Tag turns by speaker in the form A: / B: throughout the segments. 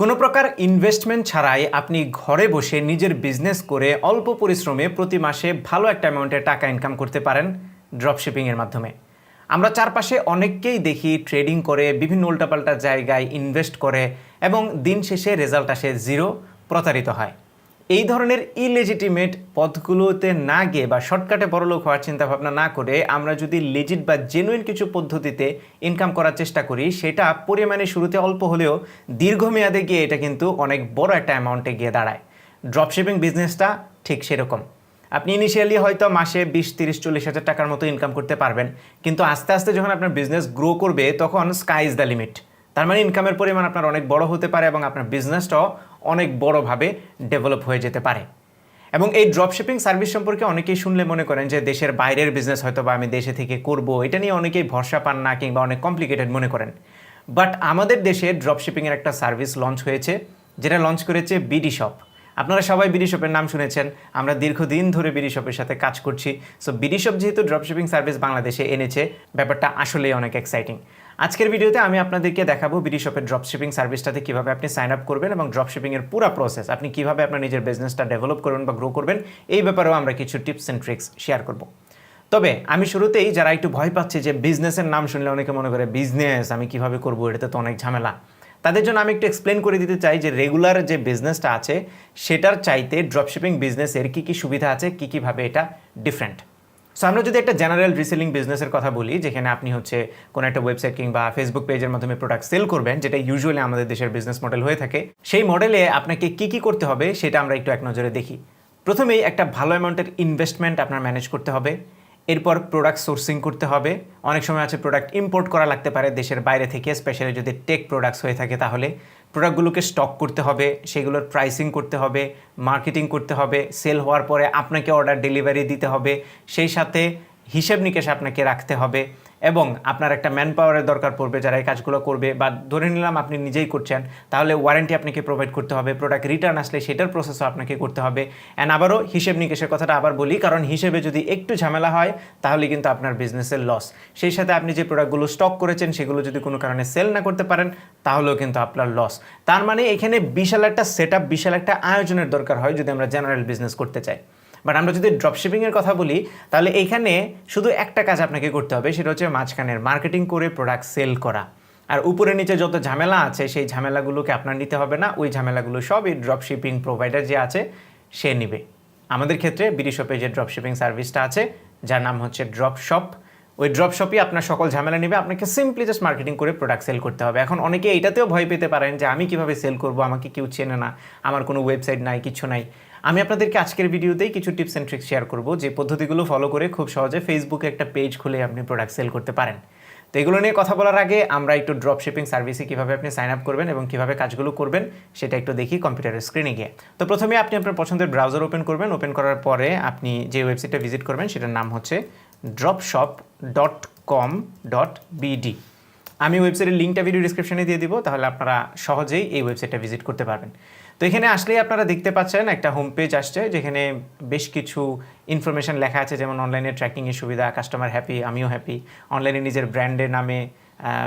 A: কোনো প্রকার ইনভেস্টমেন্ট ছাড়াই আপনি ঘরে বসে নিজের বিজনেস করে অল্প পরিশ্রমে প্রতি মাসে ভালো একটা অ্যামাউন্টে টাকা ইনকাম করতে পারেন ড্রপশিপিংয়ের মাধ্যমে। আমরা চারপাশে অনেককেই দেখি ট্রেডিং করে, বিভিন্ন উল্টাপাল্টা জায়গায় ইনভেস্ট করে এবং দিন শেষে রেজাল্ট আসে জিরো প্রতারিত হয়। এই ধরনের ইলেজিটিমেট পথগুলোতে না গিয়ে বা শর্টকাটে বড়লোক হওয়ার চিন্তা ভাবনা না করে আমরা যদি লেজিট বা জেনুইন কিছু পদ্ধতিতে ইনকাম করার চেষ্টা করি, সেটা পরিমাণে শুরুতে অল্প হলেও দীর্ঘমেয়াদে গিয়ে এটা কিন্তু অনেক বড় একটা অ্যামাউন্টে গিয়ে দাঁড়ায়। ড্রপশিপিং বিজনেসটা ঠিক সেরকম। আপনি ইনিশিয়ালি হয়তো মাসে বিশ, তিরিশ, চল্লিশ হাজার টাকার মতো ইনকাম করতে পারবেন, কিন্তু আস্তে আস্তে যখন আপনার বিজনেস গ্রো করবে, তখন স্কাই ইজ দ্য লিমিট তার মানে ইনকামের পরিমাণ আপনার অনেক বড় হতে পারে এবং আপনার বিজনেসটাও অনেক বড়োভাবে ডেভেলপ হয়ে যেতে পারে। এবং এই ড্রপশিপিং সার্ভিস সম্পর্কে অনেকেই শুনলে মনে করেন যে দেশের বাইরের বিজনেস হয়তো বা আমি দেশে থেকে করব, এটা নিয়ে অনেকেই ভরসা পান না কিংবা অনেক কমপ্লিকেটেড মনে করেন। বাট আমাদের দেশে ড্রপশিপিংয়ের একটা সার্ভিস লঞ্চ হয়েছে, যেটা লঞ্চ করেছে বিডি শপ আপনারা সবাই বিডি শপের নাম শুনেছেন, আমরা দীর্ঘদিন ধরে বিডি শপের সাথে কাজ করছি। সো বিডি শপ যেহেতু ড্রপশিপিং সার্ভিস বাংলাদেশে এনেছে, ব্যাপারটা আসলেই অনেক এক্সাইটিং আজকের ভিডিওতে আমি আপনাদেরকে দেখাবো বিডি শপের ড্রপশিপিং সার্ভিসটাতে কীভাবে আপনি সাইন আপ করবেন এবং ড্রপশিপিংয়ের পুরো প্রসেস আপনি কীভাবে আপনার নিজের বিজনেসটা ডেভেলপ করবেন বা গ্রো করবেন, এই ব্যাপারেও আমরা কিছু টিপস অ্যান্ড ট্রিক্স শেয়ার করব। তবে আমি শুরুতেই যারা একটু ভয় পাচ্ছে যে বিজনেসের নাম শুনলে অনেকে মনে করে বিজনেস আমি কীভাবে করব? এটাতে তো অনেক ঝামেলা। তাদের জন্য আমি একটু এক্সপ্লেন করে দিতে চাই যে রেগুলার যে বিজনেসটা আছে, সেটার চাইতে ড্রপশিপিং বিজনেসের কী কী সুবিধা আছে, কী কীভাবে এটা ডিফারেন্ট সো আমরা যদি একটা জেনারেল রিসেলিং বিজনেসের কথা বলি, যেখানে আপনি হচ্ছে কোনো একটা ওয়েবসাইট কিংবা ফেসবুক পেজের মাধ্যমে প্রোডাক্ট সেল করবেন, যেটা ইউজুয়ালি আমাদের দেশের বিজনেস মডেল হয়ে থাকে, সেই মডেলে আপনাকে কি কি করতে হবে, সেটা আমরা একটু এক নজরে দেখি। প্রথমেই একটা ভালো অ্যামাউন্টের ইনভেস্টমেন্ট আপনার ম্যানেজ করতে হবে। এরপর প্রোডাক্ট সোর্সিং করতে হবে। অনেক সময় আছে প্রোডাক্ট ইম্পোর্ট করা লাগতে পারে দেশের বাইরে থেকে স্পেশালি যদি টেক প্রোডাক্টস হয়ে থাকে তাহলে। প্রোডাক্টগুলোকে স্টক করতে হবে, সেগুলোর প্রাইসিং করতে হবে মার্কেটিং করতে হবে সেল হওয়ার পরে আপনাকে অর্ডার ডেলিভারি দিতে হবে, সেই সাথে হিসেব নিকেশ আপনাকে রাখতে হবে। এবং আপনার একটা ম্যান পাওয়ারের দরকার পড়বে যারা এই কাজগুলো করবে বা ধরে নিলাম আপনি নিজেই করছেন, তাহলে ওয়ারেন্টি আপনাকে প্রোভাইড করতে হবে প্রোডাক্ট রিটার্ন আসলে সেটার প্রসেসও আপনাকে করতে হবে। অ্যান্ড আবারও হিসেব নিকেশের কথাটা আবার বলি, কারণ হিসেবে যদি একটু ঝামেলা হয়, তাহলে কিন্তু আপনার বিজনেসের লস সেই সাথে আপনি যে প্রোডাক্টগুলো স্টক করেছেন, সেগুলো যদি কোনো কারণে সেল না করতে পারেন, তাহলেও কিন্তু আপনার লস তার মানে এখানে বিশাল একটা সেট বিশাল একটা আয়োজনের দরকার হয় যদি আমরা জেনারেল বিজনেস করতে চাই। বাট আমরা যদি ড্রপশিপিংয়ের কথা বলি, তাহলে এইখানে শুধু একটা কাজ আপনাকে করতে হবে, সেটা হচ্ছে মাঝখানের মার্কেটিং করে প্রোডাক্ট সেল করা। আর উপরে নিচে যত ঝামেলা আছে, সেই ঝামেলাগুলোকে আপনার নিতে হবে না, ওই ঝামেলাগুলো সব এই ড্রপশিপিং প্রোভাইডার যে আছে, সে নিবে। আমাদের ক্ষেত্রে বিডি শপে যে ড্রপশিপিং সার্ভিসটা আছে, যার নাম হচ্ছে ড্রপ শপ ওই ড্রপ শপই আপনার সকল ঝামেলা নেবে, আপনাকে সিম্পলি জাস্ট মার্কেটিং করে প্রোডাক্ট সেল করতে হবে। এখন অনেকে এইটাতেও ভয় পেতে পারেন যে, আমি কীভাবে সেল করব, আমাকে কেউ চেনে না, আমার কোনো ওয়েবসাইট নাই, কিছু নাই। আমি আপনাদেরকে আজকের ভিডিওতেই কিছু টিপস অ্যান্ড ট্রিক্স শেয়ার করব যে পদ্ধতিগুলো ফলো করে খুব সহজে ফেসবুকে একটা পেজ খুলে আপনি প্রোডাক্ট সেল করতে পারেন। তো এগুলো নিয়ে কথা বলার আগে আমরা একটু ড্রপ শিপিং সার্ভিসে কীভাবে আপনি সাইন আপ করবেন এবং কীভাবে কাজগুলো করবেন সেটা একটু দেখি কম্পিউটারের স্ক্রিনে গিয়ে। তো প্রথমে আপনি আপনার পছন্দের ব্রাউজার ওপেন করবেন। ওপেন করার পরে আপনি যে ওয়েবসাইটটা ভিজিট করবেন সেটার নাম হচ্ছে Dropshop dot com dot BD আমি ওয়েবসাইটের লিঙ্কটা ভিডিও ডিসক্রিপশনে দিয়ে দিব, তাহলে আপনারা সহজেই এই ওয়েবসাইটটা ভিজিট করতে পারবেন। তো এখানে আসলেই আপনারা দেখতে পাচ্ছেন একটা হোম পেজ আসছে, যেখানে বেশ কিছু ইনফরমেশন লেখা আছে, যেমন অনলাইনে ট্র্যাকিংয়ের সুবিধা কাস্টমার হ্যাপি আমিও হ্যাপি অনলাইনে নিজের ব্র্যান্ডের নামে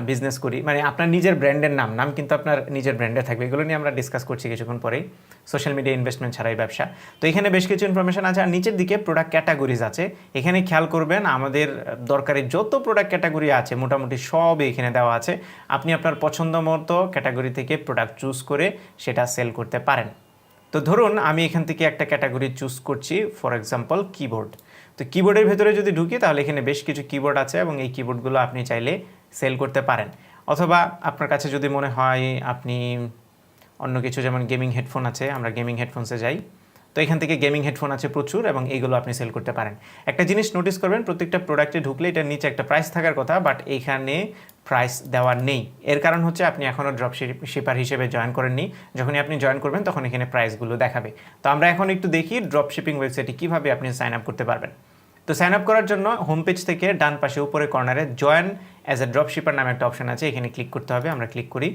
A: বিজনেস করি। মানে আপনার নিজের ব্র্যান্ডের নাম নাম কিন্তু আপনার নিজের ব্র্যান্ডে থাকবে। এগুলো নিয়ে আমরা ডিসকাস করছি কিছুক্ষণ পরেই। সোশ্যাল মিডিয়া ইনভেস্টমেন্ট ছাড়াই ব্যবসা। তো এখানে বেশ কিছু ইনফরমেশন আছে। আর নিচের দিকে প্রোডাক্ট ক্যাটাগরিজ আছে। এখানে খেয়াল করবেন, আমাদের দরকারি যত প্রোডাক্ট ক্যাটাগরি আছে, মোটামুটি সব এখানে দেওয়া আছে। আপনি আপনার পছন্দ মতো ক্যাটাগরি থেকে প্রোডাক্ট চুজ করে সেটা সেল করতে পারেন। তো ধরুন, আমি এখান থেকে একটা ক্যাটাগরি চুজ করছি ফর এক্সাম্পল কিবোর্ড তো কিবোর্ডের ভেতরে যদি ঢুকি, তাহলে এখানে বেশ কিছু কিবোর্ড আছে এবং এই কিবোর্ডগুলো আপনি চাইলে সেল করতে পারেন। অথবা আপনার কাছে যদি মনে হয় আপনি অন্য কিছু, যেমন গেমিং হেডফোন আছে, আমরা গেমিং হেডফোনসে যাই। তো এখান থেকে গেমিং হেডফোন আছে প্রচুর এবং এইগুলো আপনি সেল করতে পারেন। একটা জিনিস নোটিস করবেন, প্রত্যেকটা প্রোডাক্টে ঢুকলে এটার নিচে একটা প্রাইস থাকার কথা বাট এখানে প্রাইস দেওয়া নেই। এর কারণ হচ্ছে আপনি এখনও ড্রপ শিপার হিসেবে জয়েন করেননি। যখনই আপনি জয়েন করবেন, তখন এখানে প্রাইসগুলো দেখাবে। তো আমরা এখন একটু দেখি ড্রপ শিপিং ওয়েবসাইটে কীভাবে আপনি সাইন আপ করতে পারবেন। তো সাইন আপ করার জন্য হোম পেজ থেকে ডান পাশে উপরে কর্নারে join as a drop shipper নামে একটা অপশন আছে, এখানে ক্লিক করতে হবে, আমরা ক্লিক করি।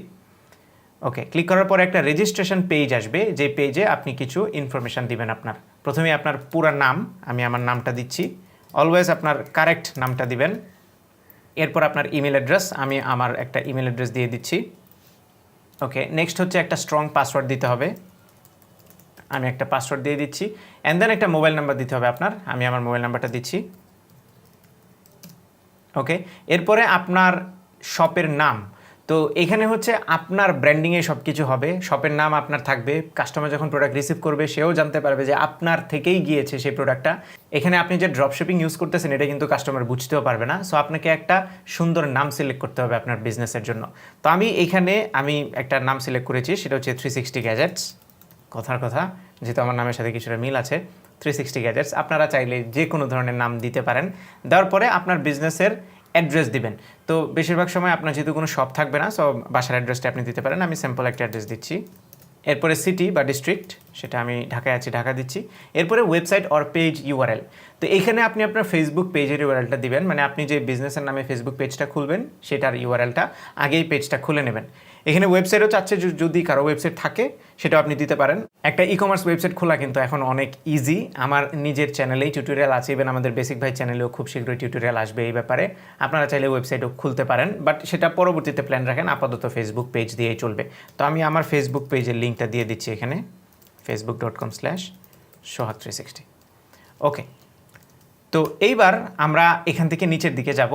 A: ওকে ক্লিক করার পরে একটা রেজিস্ট্রেশন পেজ আসবে, যে পেজে আপনি কিছু ইনফরমেশান দিবেন আপনার। প্রথমে আপনার পুরা নাম, আমি আমার নামটা দিচ্ছি। অলওয়েজ আপনার কারেক্ট নামটা দিবেন। এরপর আপনার ইমেল অ্যাড্রেস আমি আমার একটা ইমেল অ্যাড্রেস দিয়ে দিচ্ছি। ওকে নেক্সট হচ্ছে একটা স্ট্রং পাসওয়ার্ড দিতে হবে। আমি একটা পাসওয়ার্ড দিয়ে দিচ্ছি অ্যান্ড দেন একটা মোবাইল নাম্বার দিতে হবে আপনার, আমি আমার মোবাইল নাম্বারটা দিচ্ছি। ওকে এরপরে আপনার শপের নাম। তো এখানে হচ্ছে আপনার ব্র্যান্ডিংয়ে সব কিছু হবে শপের নাম আপনার থাকবে কাস্টমার যখন প্রোডাক্ট রিসিভ করবে, সেও জানতে পারবে যে আপনার থেকেই গিয়েছে সেই প্রোডাক্টটা এখানে আপনি যে ড্রপ শিপিং ইউজ করতেছেন, এটা কিন্তু কাস্টমার বুঝতেও পারবে না। সো আপনাকে একটা সুন্দর নাম সিলেক্ট করতে হবে আপনার বিজনেসের জন্য। তো আমি এখানে আমি একটা নাম সিলেক্ট করেছি, সেটা হচ্ছে থ্রি সিক্সটি গ্যাজেটস কথার কথা, যেহেতু আমার নামের সাথে কিছুটা মিল আছে থ্রি সিক্সটি গ্যাজেটস আপনারা চাইলে যে কোনো ধরনের নাম দিতে পারেন। দেওয়ার পরে আপনার বিজনেসের অ্যাড্রেস দিবেন। তো বেশিরভাগ সময় আপনার যেহেতু কোনো শপ থাকবে না সো বাসার অ্যাড্রেসটা আপনি দিতে পারেন। আমি সিম্পল একটা অ্যাড্রেস দিচ্ছি। এরপরে সিটি বা ডিস্ট্রিক্ট সেটা আমি ঢাকায় আছি, ঢাকা দিচ্ছি। এরপরে ওয়েবসাইট অর পেজ ইউআরএল তো এখানে আপনি আপনার ফেসবুক পেজের ইউআরএলটা দিবেন। মানে আপনি যে বিজনেসের নামে ফেসবুক পেজটা খুলবেন, সেটার ইউআরএলটা আগেই পেজটা খুলে নেবেন। এখানে ওয়েবসাইটও চাচ্ছে যদি কারও ওয়েবসাইট থাকে, সেটাও আপনি দিতে পারেন। একটা ই কমার্স ওয়েবসাইট খোলা কিন্তু এখন অনেক ইজি আমার নিজের চ্যানেলেই টিউটোরিয়াল আছে ইভেন আমাদের বেসিক ভাই চ্যানেলেও খুব শীঘ্রই টিউটোরিয়াল আসবে এই ব্যাপারে। আপনারা চাইলে ওয়েবসাইটও খুলতে পারেন বাট সেটা পরবর্তীতে প্ল্যান রাখেন, আপাতত ফেসবুক পেজ দিয়েই চলবে। তো আমি আমার ফেসবুক পেজের লিঙ্কটা দিয়ে দিচ্ছি এখানে Facebook dot com slash Sohag three sixty okay তো এইবার আমরা এখান থেকে নিচের দিকে যাব।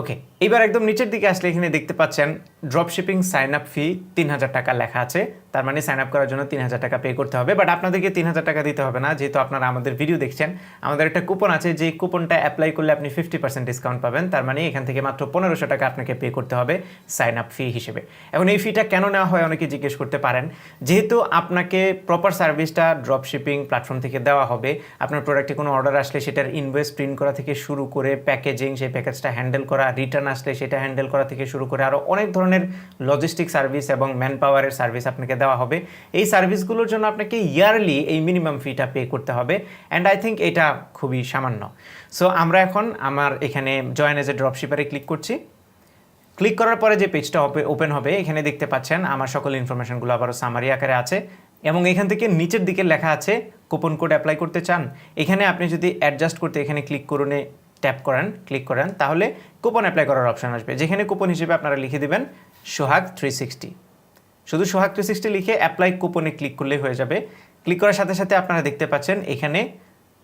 A: ওকে এবার একদম নিচের দিকে আসলে এখানে দেখতে পাচ্ছেন drop shipping sign up fee তিন হাজার টাকা লেখা আছে। তার মানে সাইন আপ করার জন্য তিন হাজার টাকা পে করতে হবে। বাট আপনাদেরকে তিন হাজার টাকা দিতে হবে না, যেহেতু আপনারা আমাদের ভিডিও দেখছেন। আমাদের একটা কুপন আছে, যে কুপনটা অ্যাপ্লাই করলে আপনি ফিফটি পার্সেন্ট ডিসকাউন্ট পাবেন। তার মানে এখান থেকে মাত্র পনেরোশো টাকা আপনাকে পে করতে হবে সাইন আপ ফি হিসেবে। এখন এই ফিটা কেন নেওয়া হয় অনেকে জিজ্ঞেস করতে পারেন। যেহেতু আপনাকে প্রপার সার্ভিসটা ড্রপ শিপিং প্ল্যাটফর্ম থেকে দেওয়া হবে, আপনার প্রোডাক্টে কোনো অর্ডার আসলে সেটার ইনভয়েস প্রিন্ট করা থেকে শুরু করে প্যাকেজিং সেই প্যাকেজটা হ্যান্ডেল করা রিটার্ন আসলে সেটা হ্যান্ডেল করা থেকে শুরু করে আরও অনেক ধরনের লজিস্টিক সার্ভিস এবং ম্যান পাওয়ারের সার্ভিস আপনাকে দেওয়া হবে। এই সার্ভিসগুলোর জন্য আপনাকে ইয়ারলি এই মিনিমাম ফিটা পে করতে হবে অ্যান্ড আই থিঙ্ক এটা খুবই সামান্য। সো আমরা এখন আমার এখানে জয়েন এজ এ ড্রপশিপারে ক্লিক করছি। ক্লিক করার পরে যে পেজটা ওপেন হবে, এখানে দেখতে পাচ্ছেন আমার সকল ইনফরমেশনগুলো আবারও সামারি আকারে আছে এবং এখান থেকে নিচের দিকে লেখা আছে কুপন কোড অ্যাপ্লাই করতে চান। এখানে আপনি যদি অ্যাডজাস্ট করতে এখানে ক্লিক করুন ট্যাপ করেন ক্লিক করেন, তাহলে কুপন অ্যাপ্লাই করার অপশন আসবে। যেখানে কুপন হিসেবে আপনারা লিখে দিবেন সোহাগ থ্রি সিক্সটি শুধু সোহাগ থ্রি সিক্সটি লিখে অ্যাপ্লাই কুপনে ক্লিক করলেই হয়ে যাবে। ক্লিক করার সাথে সাথে আপনারা দেখতে পাচ্ছেন এখানে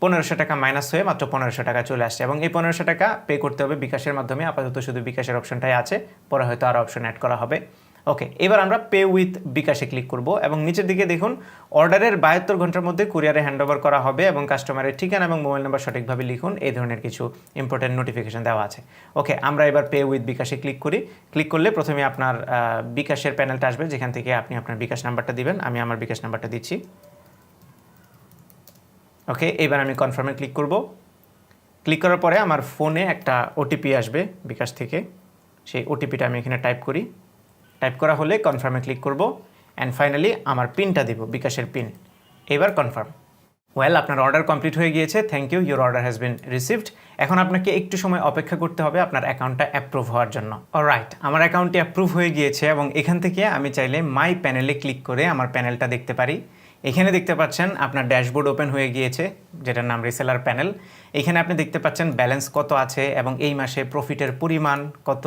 A: পনেরোশো টাকা মাইনাস হয়ে মাত্র পনেরোশো টাকা চলে আসছে এবং এই পনেরোশো টাকা পে করতে হবে বিকাশের মাধ্যমে। আপাতত শুধু বিকাশের অপশনটাই আছে, পরে হয়তো আরও অপশন অ্যাড করা হবে। ওকে এবার আমরা পে উইথ বিকাশে ক্লিক করব এবং নিচের দিকে দেখুন অর্ডারের বাহাত্তর ঘণ্টার মধ্যে কুরিয়ারে হ্যান্ড ওভার করা হবে এবং কাস্টমারের ঠিকানা এবং মোবাইল নাম্বার সঠিকভাবে লিখুন, এই ধরনের কিছু ইম্পর্টেন্ট নোটিফিকেশন দেওয়া আছে। ওকে আমরা এবার পে উইথ বিকাশে ক্লিক করি। ক্লিক করলে প্রথমে আপনার বিকাশের প্যানেলটা আসবে, যেখান থেকে আপনি আপনার বিকাশ নাম্বারটা দিবেন। আমি আমার বিকাশ নাম্বারটা দিচ্ছি। ওকে এবার আমি কনফার্মে ক্লিক করব। ক্লিক করার পরে আমার ফোনে একটা ওটিপি আসবে বিকাশ থেকে। সেই ওটিপিটা আমি এখানে টাইপ করি। টাইপ করা হলে কনফার্মে ক্লিক করব অ্যান্ড ফাইনালি আমার পিনটা দিব, বিকাশের পিন। এবার কনফার্ম ওয়েল আপনার অর্ডার কমপ্লিট হয়ে গিয়েছে thank you your order has been received এখন আপনাকে একটু সময় অপেক্ষা করতে হবে আপনার অ্যাকাউন্টটা অ্যাপ্রুভ হওয়ার জন্য। রাইট আমার অ্যাকাউন্টটি অ্যাপ্রুভ হয়ে গিয়েছে, এবং এখান থেকে আমি চাইলে মাই প্যানেলে ক্লিক করে আমার প্যানেলটা দেখতে পারি। এখানে দেখতে পাচ্ছেন আপনার ড্যাশবোর্ড ওপেন হয়ে গিয়েছে। যেটার নাম রিসেলার প্যানেল এখানে আপনি দেখতে পাচ্ছেন ব্যালেন্স কত আছে এবং এই মাসে প্রফিটের পরিমাণ কত।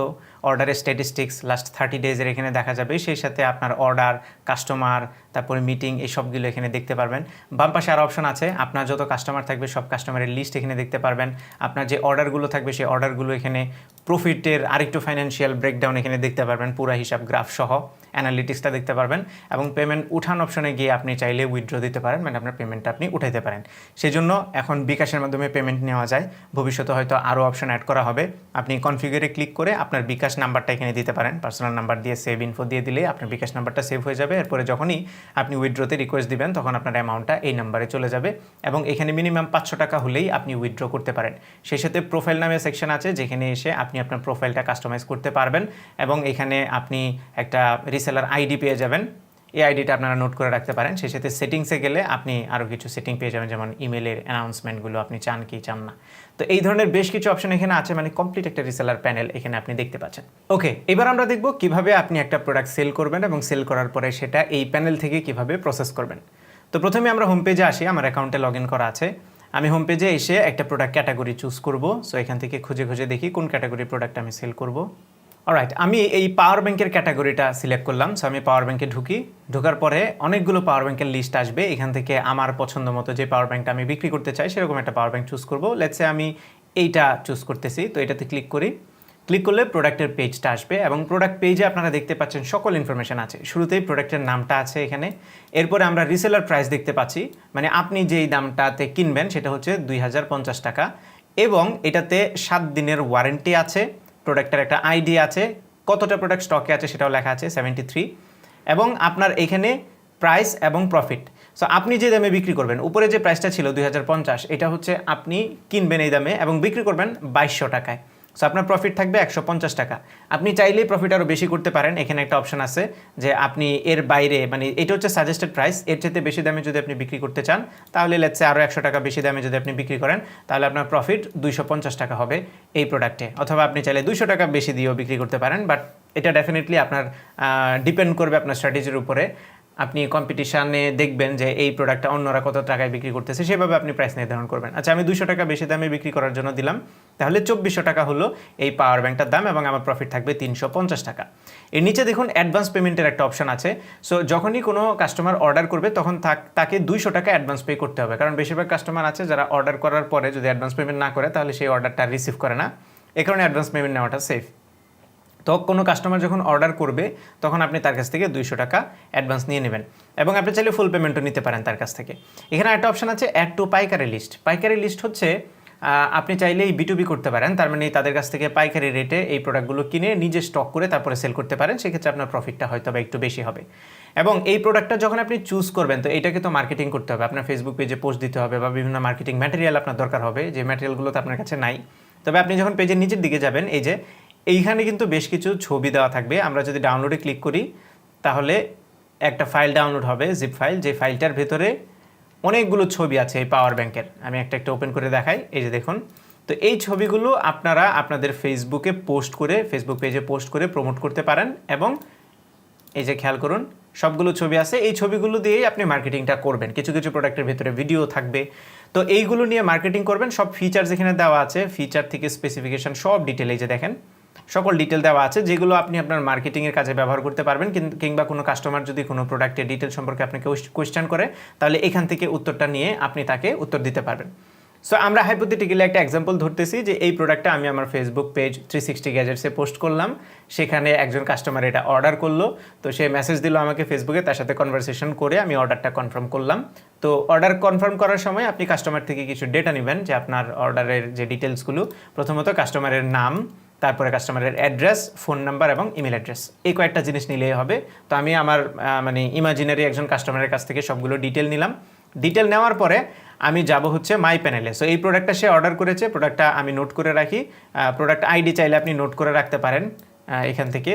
A: অর্ডারের স্ট্যাটিস্টিক্স লাস্ট থার্টি ডেজের এখানে দেখা যাবে। সেই সাথে আপনার অর্ডার কাস্টমার তারপরে মিটিং এই সবগুলো এখানে দেখতে পারবেন। বাম পাশে আর অপশন আছে। আপনার যত কাস্টমার থাকবে, সব কাস্টমারের লিস্ট এখানে দেখতে পারবেন। আপনার যে অর্ডারগুলো থাকবে, সেই অর্ডারগুলো এখানে প্রফিটের আরেকটু ফাইন্যান্সিয়াল ব্রেকডাউন এখানে দেখতে পারবেন। পুরা হিসাব গ্রাফ সহ অ্যানালিটিক্সটা দেখতে পারবেন। এবং পেমেন্ট উঠান অপশনে গিয়ে আপনি চাইলে উইথড্র দিতে পারেন। মানে আপনার পেমেন্টটা আপনি উঠাইতে পারেন। সেই জন্য এখন বিকাশের মাধ্যমে পেমেন্ট নেওয়া যায়। ভবিষ্যতে হয়তো আরও অপশন অ্যাড করা হবে। আপনি কনফিগারে ক্লিক করে আপনার বিকাশ নাম্বারটা এখানে দিতে পারেন। পার্সোনাল নাম্বার দিয়ে সেভ ইনফো দিয়ে দিলে আপনার বিকাশ নাম্বারটা সেভ হয়ে যাবে। এরপরে যখনই আপনি উইথড্রতে রিকোয়েস্ট দিবেন, তখন আপনার অ্যামাউন্টটা এই নাম্বারে চলে যাবে এবং এখানে মিনিমাম পাঁচশো টাকা হলেই আপনি উইথড্র করতে পারেন। সেই সাথে প্রোফাইল নামে সেকশন আছে, যেখানে এসে আপনি আপনার প্রোফাইলটা কাস্টমাইজ করতে পারবেন এবং এখানে আপনি একটা রিসেলার আইডি পেয়ে যাবেন। এই আইডিটা আপনারা নোট করে রাখতে পারেন। সেই সাথে সেটিংসে গেলে আপনি আরও কিছু সেটিং পেয়ে যাবেন, যেমন ইমেলের অ্যানাউন্সমেন্টগুলো আপনি চান কি চান না। তো এই ধরনের বেশ কিছু অপশন এখানে আছে মানে কমপ্লিট একটা রিসেলার প্যানেল এখানে আপনি দেখতে পাচ্ছেন। ওকে এবার আমরা দেখব কীভাবে আপনি একটা প্রোডাক্ট সেল করবেন এবং সেল করার পরে সেটা এই প্যানেল থেকে কীভাবে প্রসেস করবেন। তো প্রথমে আমরা হোম পেজে আসি, আমার অ্যাকাউন্টে লগ ইন করা আছে। আমি হোম পেজে এসে একটা প্রোডাক্ট ক্যাটাগরি চুজ করব। সো এখান থেকে খুঁজে খুঁজে দেখি কোন ক্যাটাগরি প্রোডাক্ট আমি সেল করব। অলরাইট আমি এই পাওয়ার ব্যাংকের ক্যাটাগরিটা সিলেক্ট করলাম। সো আমি পাওয়ার ব্যাংকে ঢুকি। ঢোকার পরে অনেকগুলো পাওয়ার ব্যাংকের লিস্ট আসবে। এখান থেকে আমার পছন্দ মতো যে পাওয়ার ব্যাংকটা আমি বিক্রি করতে চাই, সেরকম একটা পাওয়ার ব্যাংক চুজ করব। লেটসে আমি এইটা চুজ করতেছি, তো এটাতে ক্লিক করি। ক্লিক করলে প্রোডাক্টের পেজটা আসবে এবং প্রোডাক্ট পেজে আপনারা দেখতে পাচ্ছেন সকল ইনফরমেশন আছে। শুরুতেই প্রোডাক্টের নামটা আছে এখানে। এরপরে আমরা রিসেলার প্রাইস দেখতে পাচ্ছি। মানে আপনি যেই দামটাতে কিনবেন, সেটা হচ্ছে দুই হাজার পঞ্চাশ টাকা। এবং এটাতে সাত দিনের ওয়ারেন্টি আছে। প্রোডাক্টের একটা আইডি আছে, কতটা প্রোডাক্ট স্টকে আছে সেটাও লেখা আছে সেভেন্টি থ্রি এবং আপনার এখানে প্রাইস এবং প্রফিট সো আপনি যে দামে বিক্রি করবেন, উপরে যে প্রাইসটা ছিল দুই হাজার পঞ্চাশ, এটা হচ্ছে আপনি কিনবেন এই দামে এবং বিক্রি করবেন বাইশশো টাকায়। সো আপনার প্রফিট থাকবে একশো পঞ্চাশ টাকা। আপনি চাইলেই প্রফিট আরও বেশি করতে পারেন। এখানে একটা অপশন আছে যে আপনি এর বাইরে মানে এটা হচ্ছে সাজেস্টেড প্রাইস এর চাইতে বেশি দামে যদি আপনি বিক্রি করতে চান, তাহলে লেটসে আরও একশো টাকা বেশি দামে যদি আপনি বিক্রি করেন, তাহলে আপনার প্রফিট দুইশো পঞ্চাশ টাকা হবে এই প্রোডাক্টে অথবা আপনি চাইলে দুইশো টাকা বেশি দিয়েও বিক্রি করতে পারেন বাট এটা ডেফিনেটলি আপনার ডিপেন্ড করবে আপনার স্ট্র্যাটেজির উপরে। আপনি কম্পিটিশানে দেখবেন যে এই প্রোডাক্টটা অন্যরা কত টাকায় বিক্রি করতেছে, সেভাবে আপনি প্রাইস নির্ধারণ করবেন। আচ্ছা আমি দুশো টাকা বেশি দামে বিক্রি করার জন্য দিলাম। তাহলে চব্বিশশো টাকা হলো এই পাওয়ার ব্যাংকটার দাম এবং আমার প্রফিট থাকবে তিনশো পঞ্চাশ টাকা। এর নিচে দেখুন অ্যাডভান্স পেমেন্টের একটা অপশন আছে। সো যখনই কোনো কাস্টমার অর্ডার করবে, তখন তাক- দুইশো টাকা অ্যাডভান্স পে করতে হবে। কারণ বেশিরভাগ কাস্টমার আছে যারা অর্ডার করার পরে যদি অ্যাডভান্স পেমেন্ট না করে, তাহলে সেই অর্ডারটা রিসিভ করে না। এ কারণে অ্যাডভান্স পেমেন্ট নেওয়াটা সেফ তো কোনো কাস্টমার যখন অর্ডার করবে, তখন আপনি তার কাছ থেকে দুইশো টাকা অ্যাডভান্স নিয়ে নেবেন এবং আপনি চাইলে ফুল পেমেন্টও নিতে পারেন তার কাছ থেকে। এখানে একটা অপশন আছে অ্যাড টু পাইকারি লিস্ট পাইকারি লিস্ট হচ্ছে আপনি চাইলেই বিটুবি করতে পারেন, তার মানে তাদের কাছ থেকে পাইকারি রেটে এই প্রোডাক্টগুলো কিনে নিজে স্টক করে তারপরে সেল করতে পারেন, সেক্ষেত্রে আপনার প্রফিটটা হয়তো বা একটু বেশি হবে। এবং এই প্রোডাক্টটা যখন আপনি চুজ করবেন, তো এটাকে তো মার্কেটিং করতে হবে। আপনার ফেসবুক পেজে পোস্ট দিতে হবে বা বিভিন্ন মার্কেটিং ম্যাটেরিয়াল আপনার দরকার হবে, যে ম্যাটেরিয়ালগুলো তো আপনার কাছে নাই। তবে আপনি যখন পেজের নিচের দিকে যাবেন, এই যে এইখানে কিন্তু বেশ কিছু ছবি দেওয়া থাকবে। আমরা যদি ডাউনলোডে ক্লিক করি, তাহলে একটা ফাইল ডাউনলোড হবে জিপ ফাইল যে ফাইলটার ভেতরে অনেকগুলো ছবি আছে এই পাওয়ার ব্যাংকের আমি একটা একটা ওপেন করে দেখাই। এই যে দেখুন। তো এই ছবিগুলো আপনারা আপনাদের ফেসবুকে পোস্ট করে ফেসবুক পেজে পোস্ট করে প্রমোট করতে পারেন এবং এই যে খেয়াল করুন, সবগুলো ছবি আছে। এই ছবিগুলো দিয়েই আপনি মার্কেটিংটা করবেন। কিছু কিছু প্রোডাক্টের ভিতরে ভিডিও থাকবে। তো এইগুলো নিয়ে মার্কেটিং করবেন। সব ফিচার যেখানে দেওয়া আছে। ফিচার থেকে স্পেসিফিকেশন সব ডিটেল এই যে দেখেন। সকল ডিটেল দেওয়া আছে, যেগুলো আপনি আপনার মার্কেটিংয়ের কাজে ব্যবহার করতে পারবেন কিংবা কোনো কাস্টমার যদি কোনো প্রোডাক্টের ডিটেল সম্পর্কে আপনাকে কোয়েশ্চেন করে, তাহলে এখান থেকে উত্তরটা নিয়ে আপনি তাকে উত্তর দিতে পারবেন। সো আমরা হাইপোথেটিক্যালি একটা এক্সাম্পল ধরতেছি যে এই প্রোডাক্টটা আমি আমার ফেসবুক পেজ থ্রি সিক্সটি গ্যাজেটসে পোস্ট করলাম, সেখানে একজন কাস্টমার এটা অর্ডার করল, তো সে মেসেজ দিল আমাকে ফেসবুকে তার সাথে কনভারসেশন করে আমি অর্ডারটা কনফার্ম করলাম। তো অর্ডার কনফার্ম করার সময় আপনি কাস্টমার থেকে কিছু ডেটা নেবেন যে আপনার অর্ডারের যে ডিটেলসগুলো প্রথমত কাস্টমারের নাম তারপরে কাস্টমারের অ্যাড্রেস ফোন নাম্বার এবং ইমেল অ্যাড্রেস এই কয়েকটা জিনিস নিলেই হবে। তো আমি আমার মানে ইমাজিনারি একজন কাস্টমারের কাছ থেকে সবগুলো ডিটেল নিলাম। ডিটেল নেওয়ার পরে আমি যাব হচ্ছে মাই প্যানেলে সো এই প্রোডাক্টটা সে অর্ডার করেছে। প্রোডাক্টটা আমি নোট করে রাখি। প্রোডাক্ট আইডি চাইলে আপনি নোট করে রাখতে পারেন। এখান থেকে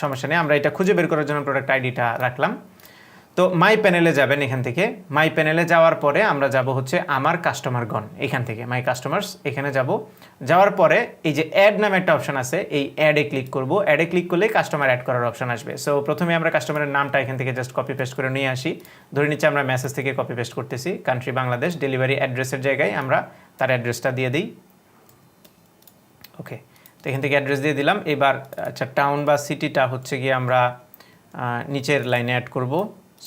A: সমস্যা নেই। আমরা এটা খুঁজে বের করার জন্য প্রোডাক্ট আইডিটা রাখলাম। তো মাই প্যানেলে যাবেন এখান থেকে। মাই প্যানেলে যাওয়ার পরে আমরা যাব হচ্ছে আমার কাস্টমারগণ এখান থেকে। মাই কাস্টমার্স এখানে যাব। যাওয়ার পরে এই যে অ্যাড নামে একটা অপশন আছে, এই অ্যাডে ক্লিক করব। অ্যাডে ক্লিক করলে কাস্টমার অ্যাড করার অপশন আসবে। সো প্রথমে আমরা কাস্টমারের নামটা এখান থেকে জাস্ট কপি পেস্ট করে নিয়ে আসি। ধরে নিচ্ছে আমরা মেসেজ থেকে কপি পেস্ট করতেছি। কান্ট্রি বাংলাদেশ ডেলিভারি অ্যাড্রেসের জায়গায় আমরা তার অ্যাড্রেসটা দিয়ে দিই। ওকে তো এখান থেকে অ্যাড্রেস দিয়ে দিলাম। এবার আচ্ছা টাউন বা সিটিটা হচ্ছে গিয়ে আমরা নিচের লাইনে অ্যাড করব।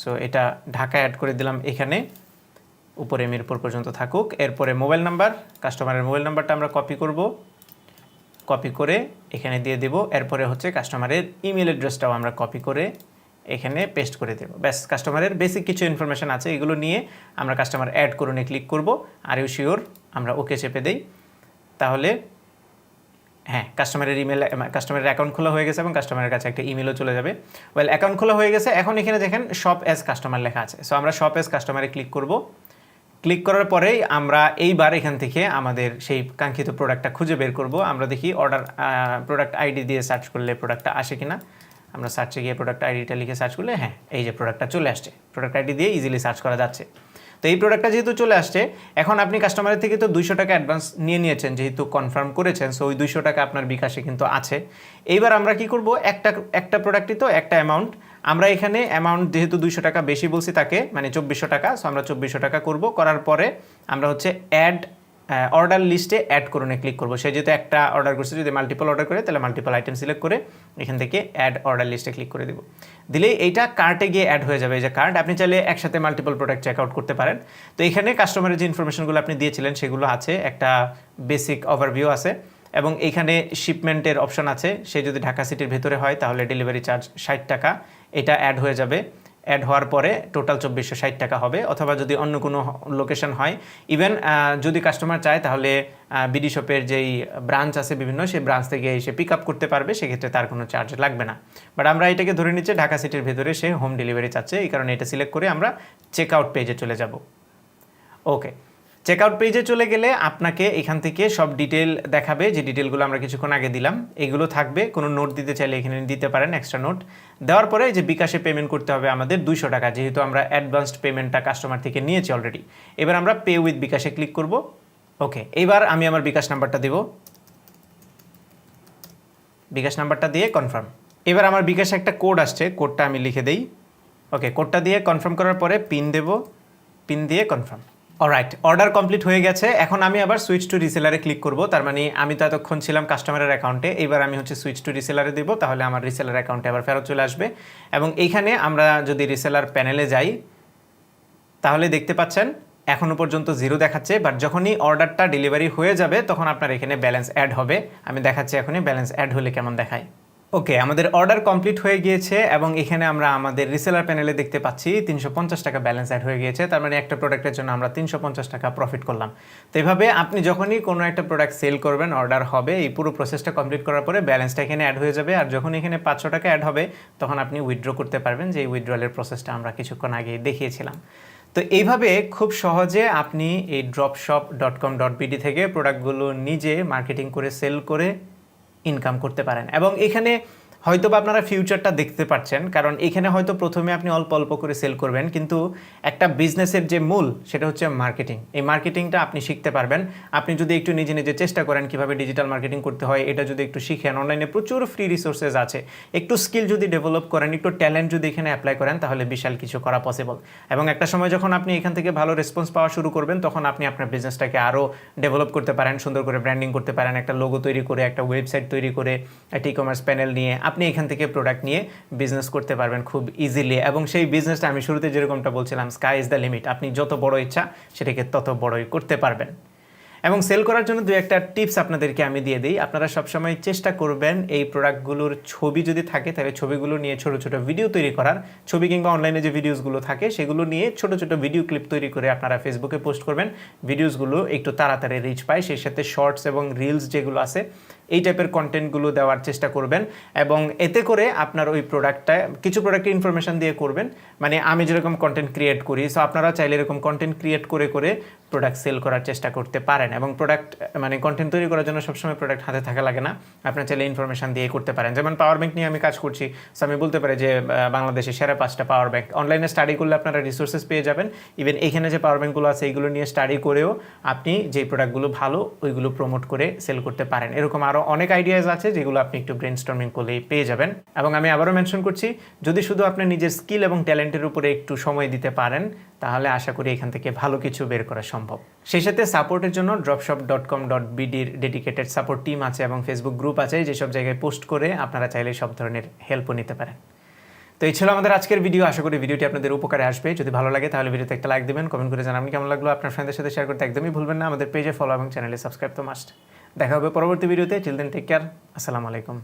A: সো এটা ঢাকা অ্যাড করে দিলাম এখানে, উপরে মিরপুর পর্যন্ত থাকুক। এরপরে মোবাইল নাম্বার কাস্টমারের মোবাইল নাম্বারটা আমরা কপি করব। কপি করে এখানে দিয়ে দেব। এরপরে হচ্ছে কাস্টমারের ইমেল অ্যাড্রেসটাও আমরা কপি করে এখানে পেস্ট করে দেব। ব্যাস কাস্টমারের বেসিক কিছু ইনফরমেশন আছে, এগুলো নিয়ে আমরা কাস্টমার অ্যাড করুনে ক্লিক করব। আর ইউ শিওর আমরা ওকে চেপে দেই। তাহলে হ্যাঁ কাস্টমারের ইমেল কাস্টমারের অ্যাকাউন্ট খোলা হয়ে গেছে এবং কাস্টমারের কাছে একটা ইমেলও চলে যাবে। ওয়েল অ্যাকাউন্ট খোলা হয়ে গেছে। এখন এখানে দেখেন শপ অ্যাজ কাস্টমার লেখা আছে। সো আমরা শপ অ্যাজ কাস্টমারে ক্লিক করব। ক্লিক করার পরেই আমরা এইবার এখান থেকে আমাদের সেই কাঙ্ক্ষিত প্রোডাক্টটা খুঁজে বের করব। আমরা দেখি অর্ডার প্রোডাক্ট আইডি দিয়ে সার্চ করলে প্রোডাক্টটা আসে কিনা। আমরা সার্চে গিয়ে প্রোডাক্ট আইডিটা লিখে সার্চ করলে হ্যাঁ এই যে প্রোডাক্টটা চলে আসছে। প্রোডাক্ট আইডি দিয়ে ইজিলি সার্চ করা যাচ্ছে। তো এই প্রোডাক্টটা যেহেতু চলে আসছে, এখন আপনি কাস্টমারের থেকে তো দুইশো টাকা অ্যাডভান্স নিয়ে নিয়েছেন, যেহেতু কনফার্ম করেছেন সো ওই দুইশো টাকা আপনার বিকাশে কিন্তু আছে। এইবার আমরা কি করব, একটা একটা প্রোডাক্টই তো, একটা অ্যামাউন্ট আমরা এখানে অ্যামাউন্ট যেহেতু দুইশো টাকা বেশি বলছি তাকে মানে চব্বিশশো টাকা সো আমরা চব্বিশশো টাকা করব। করার পরে আমরা হচ্ছে অ্যাড অর্ডার লিস্টে অ্যাড করুনে ক্লিক করব। সে যেহেতু একটা অর্ডার করছে, যদি মাল্টিপল অর্ডার করে, তাহলে মাল্টিপল আইটেম সিলেক্ট করে এখান থেকে অ্যাড অর্ডার লিস্টে ক্লিক করে দিব। দিলে এইটা কার্টে গিয়ে অ্যাড হয়ে যাবে। এই যে কার্ড আপনি চাইলে একসাথে মাল্টিপল প্রোডাক্ট চেক আউট করতে পারেন। তো এখানে কাস্টমারের যে ইনফরমেশনগুলো আপনি দিয়েছিলেন, সেগুলো আছে। একটা বেসিক ওভারভিউ আছে এবং এইখানে শিপমেন্টের অপশন আছে। সে যদি ঢাকা সিটির ভেতরে হয়, তাহলে ডেলিভারি চার্জ ষাট টাকা। এটা অ্যাড হয়ে যাবে। অ্যাড হওয়ার পরে টোটাল চব্বিশশো ষাট টাকা হবে, অথবা যদি অন্য কোনো লোকেশন হয় ইভেন যদি কাস্টমার চায়, তাহলে বিডি শপের যেই ব্রাঞ্চ আছে বিভিন্ন, সেই ব্রাঞ্চ থেকে এসে পিক আপ করতে পারবে, সেক্ষেত্রে তার কোনো চার্জ লাগবে না। বাট আমরা এটাকে ধরে নিচ্ছি, ঢাকা সিটির ভেতরে সে হোম ডেলিভারি চাচ্ছে, এই কারণে এটা সিলেক্ট করে আমরা চেক আউট পেজে চলে যাব। ওকে চেক আউট পেজে চলে গেলে আপনাকে এখান থেকে সব ডিটেল দেখাবে, যে ডিটেলগুলো আমরা কিছুক্ষণ আগে দিলাম। এগুলো থাকবে, কোনো নোট দিতে চাইলে এখানে দিতে পারেন এক্সট্রা নোট দেওয়ার পরে যে বিকাশে পেমেন্ট করতে হবে আমাদের দুইশো টাকা, যেহেতু আমরা অ্যাডভান্সড পেমেন্টটা কাস্টমার থেকে নিয়েছি অলরেডি এবার আমরা পে উইথ বিকাশে ক্লিক করব। ওকে এবার আমি আমার বিকাশ নাম্বারটা দিব। বিকাশ নাম্বারটা দিয়ে কনফার্ম এবার আমার বিকাশে একটা কোড আসছে কোডটা আমি লিখে দেই। ওকে কোডটা দিয়ে কনফার্ম করার পরে পিন দেব। পিন দিয়ে কনফার্ম অলরাইট অর্ডার কমপ্লিট হয়ে গেছে। এখন আমি আবার সুইচ টু রিসেলারে ক্লিক করব। তার মানে আমি তো এতক্ষণ ছিলাম কাস্টমারের অ্যাকাউন্টে এবার আমি হচ্ছে সুইচ টু রিসেলারে দেবো, তাহলে আমার রিসেলার অ্যাকাউন্টে আবার ফেরত চলে আসবে। এবং এইখানে আমরা যদি রিসেলার প্যানেলে যাই, তাহলে দেখতে পাচ্ছেন এখনও পর্যন্ত জিরো দেখাচ্ছে। বাট যখনই অর্ডারটা ডেলিভারি হয়ে যাবে, তখন আপনার এখানে ব্যালেন্স অ্যাড হবে। আমি দেখাচ্ছি এখনই ব্যালেন্স অ্যাড হলে কেমন দেখায়। ওকে আমাদের অর্ডার কমপ্লিট হয়ে গিয়েছে এবং এখানে আমরা আমাদের রিসেলার প্যানেলে দেখতে পাচ্ছি তিনশো পঞ্চাশ টাকা ব্যালেন্স অ্যাড হয়ে গিয়েছে। তার মানে একটা প্রোডাক্টের জন্য আমরা তিনশো পঞ্চাশ টাকা প্রফিট করলাম। তো এইভাবে আপনি যখনই কোনো একটা প্রোডাক্ট সেল করবেন অর্ডার হবে, এই পুরো প্রসেসটা কমপ্লিট করার পরে ব্যালেন্সটা এখানে অ্যাড হয়ে যাবে। আর যখন এখানে পাঁচশো টাকা অ্যাড হবে, তখন আপনি উইথড্র করতে পারবেন যে এই উইথড্রলের প্রসেসটা আমরা কিছুক্ষণ আগে দেখিয়েছিলাম। তো এইভাবে খুব সহজে আপনি এই dropshop dot com dot BD থেকে প্রোডাক্টগুলো নিজে মার্কেটিং করে সেল করে ইনকাম করতে পারেন। এবং এখানে হয়তো বা আপনারা ফিউচারটা দেখতে পাচ্ছেন কারণ এখানে হয়তো প্রথমে আপনি অল্প অল্প করে সেল করবেন, কিন্তু একটা বিজনেসের যে মূল, সেটা হচ্ছে মার্কেটিং এই মার্কেটিংটা আপনি শিখতে পারবেন। আপনি যদি একটু নিজে নিজে চেষ্টা করেন কীভাবে ডিজিটাল মার্কেটিং করতে হয়, এটা যদি একটু শিখেন অনলাইনে প্রচুর ফ্রি রিসোর্সেস আছে। একটু স্কিল যদি ডেভেলপ করেন, একটু ট্যালেন্ট যদি এখানে অ্যাপ্লাই করেন, তাহলে বিশাল কিছু করা পসিবল এবং একটা সময় যখন আপনি এখান থেকে ভালো রেসপন্স পাওয়া শুরু করবেন, তখন আপনি আপনার বিজনেসটাকে আরও ডেভেলপ করতে পারেন, সুন্দর করে ব্র্যান্ডিং করতে পারেন, একটা লোগো তৈরি করে, একটা ওয়েবসাইট তৈরি করে, একটা ই কমার্স প্যানেল নিয়ে আপনি এখান থেকে প্রোডাক্ট নিয়ে বিজনেস করতে পারবেন খুব ইজিলি এবং সেই বিজনেসটা আমি শুরুতে যেরকমটা বলছিলাম স্কাই ইজ দ্য লিমিট আপনি যত বড় ইচ্ছা সেটাকে তত বড়ই করতে পারবেন। এবং সেল করার জন্য দু একটা টিপস আপনাদেরকে আমি দিয়ে দিই। আপনারা সবসময় চেষ্টা করবেন এই প্রোডাক্টগুলোর ছবি যদি থাকে, তাহলে ছবিগুলো নিয়ে ছোট ছোট ভিডিও তৈরি করার। ছবি কিংবা অনলাইনে যে ভিডিওসগুলো থাকে, সেগুলো নিয়ে ছোট ছোট ভিডিও ক্লিপ তৈরি করে আপনারা ফেসবুকে পোস্ট করবেন। ভিডিওসগুলো একটু তাড়াতাড়ি রিচ পায়। সেই সাথে শর্টস এবং রিলস যেগুলো আছে এই টাইপের কন্টেন্টগুলো দেওয়ার চেষ্টা করবেন এবং এতে করে আপনার ওই প্রোডাক্টটা কিছু প্রোডাক্টের ইনফরমেশান দিয়ে করবেন মানে আমি যেরকম কন্টেন্ট ক্রিয়েট করি সো আপনারা চাইলে এরকম কন্টেন্ট ক্রিয়েট করে করে প্রোডাক্ট সেল করার চেষ্টা করতে পারেন। এবং প্রোডাক্ট মানে কন্টেন্ট তৈরি করার জন্য সবসময় প্রোডাক্ট হাতে থাকা লাগে না। আপনার চাইলে ইনফরমেশান দিয়ে করতে পারেন। যেমন পাওয়ার ব্যাংক নিয়ে আমি কাজ করছি সো আমি বলতে পারি যে বাংলাদেশে সেরা পাঁচটা পাওয়ার ব্যাংক অনলাইনে স্টাডি করলে আপনারা রিসোর্সেস পেয়ে যাবেন। ইভেন এখানে যে পাওয়ার ব্যাংকগুলো আছে এইগুলো নিয়ে স্টাডি করেও আপনি যে প্রোডাক্টগুলো ভালো, ওইগুলো প্রমোট করে সেল করতে পারেন। এরকম আরও অনেক আইডিয়াজ আছে, যেগুলো আপনি একটু ব্রেন স্টর্মিং করলেই পেয়ে যাবেন। এবং আমি আবারও মেনশন করছি, যদি শুধু আপনার নিজের স্কিল এবং ট্যালেন্টের উপরে একটু সময় দিতে পারেন, তাহলে আশা করি এখান থেকে ভালো কিছু বের করা সম্ভব। সেই সাথে সাপোর্টের জন্য ড্রপশপ ডট কম ডট বিডির ডেডিকেটেড সাপোর্ট টিম আছে এবং ফেসবুক গ্রুপ আছে যেসব জায়গায় পোস্ট করে আপনারা চাইলে সব ধরনের হেল্পও নিতে পারেন। তো এই ছিল আমাদের আজকের ভিডিও আশা করি ভিডিওটি আপনাদের উপকারে আসবে। যদি ভালো লাগে, তাহলে ভিডিওতে একটা লাইক দেবেন কমেন্ট করে জানাবেন কেমন লাগল। আপনার ফ্রেন্ডের সাথে শেয়ার করতে একদমই ভুলবেন না। আমাদের পেজে ফলো এবং চ্যানেলে সাবস্ক্রাইব তো মাস্ট দেখা হবে পরবর্তী ভিডিওতে চিলড্রেন টেক কেয়ার আসসালামু আলাইকুম।